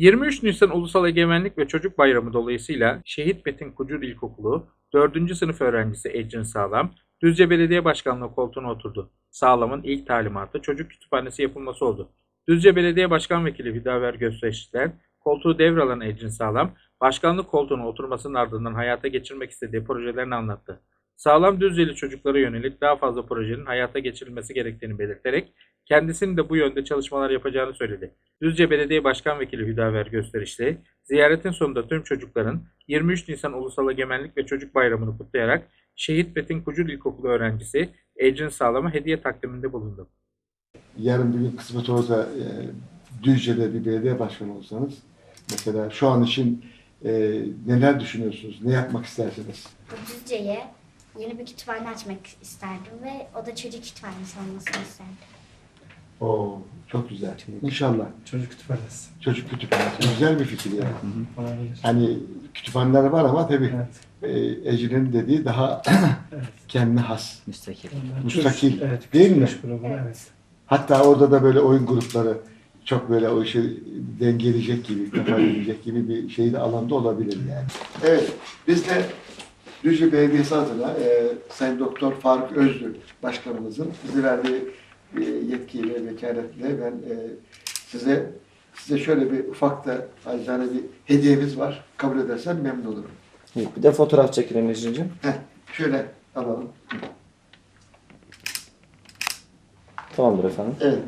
23 Nisan Ulusal Egemenlik ve Çocuk Bayramı dolayısıyla Şehit Metin Kucur İlkokulu 4. sınıf öğrencisi Ecrin Sağlam, Düzce Belediye Başkanlığı koltuğuna oturdu. Sağlam'ın ilk talimatı çocuk kütüphanesi yapılması oldu. Düzce Belediye Başkan Vekili Hüdaver Gösterişler, koltuğu devralan Ecrin Sağlam, başkanlık koltuğuna oturmasının ardından hayata geçirmek istediği projelerini anlattı. Sağlam Düzceli çocuklara yönelik daha fazla projenin hayata geçirilmesi gerektiğini belirterek kendisinin de bu yönde çalışmalar yapacağını söyledi. Düzce Belediye Başkan Vekili Hüdaver Gösterişli, ziyaretin sonunda tüm çocukların 23 Nisan Ulusal Egemenlik ve Çocuk Bayramı'nı kutlayarak Şehit Metin Kucur İlkokulu öğrencisi Ecrin Sağlam'a hediye takdiminde bulundu. yarın bir gün kısmet olursa e, Düzce'de bir belediye başkanı olsanız mesela şu an için e, neler düşünüyorsunuz? Ne yapmak istersiniz? Düzce'ye yeni bir kütüphane açmak isterdim ve o da çocuk kütüphanesi olmasını isterdim. Oo, çok güzel. İnşallah. Çocuk kütüphanesi. Çocuk kütüphanesi. Güzel bir fikir yani. Olabilir. Hani kütüphaneler var ama tabii Evet. e, Ecrin'in dediği daha Evet. kendine has. Müstakil. Müstakil. Evet. Değil mi? grubu, Evet. Hatta orada da böyle oyun grupları çok böyle o işi dengeleyecek gibi, kafa deneyecek gibi bir şey de alanda olabilir yani. Evet, biz de Düzce Belediyesi adına e, Sayın Doktor Faruk Özlü Başkanımızın bize verdiği e, yetkiyle, vekaletle ben e, size size şöyle bir ufak da acizane bir hediyemiz var. Kabul edersen memnun olurum. Bir de fotoğraf çekelim Ecrin'cim. Heh, şöyle alalım. Tamamdır efendim. Evet,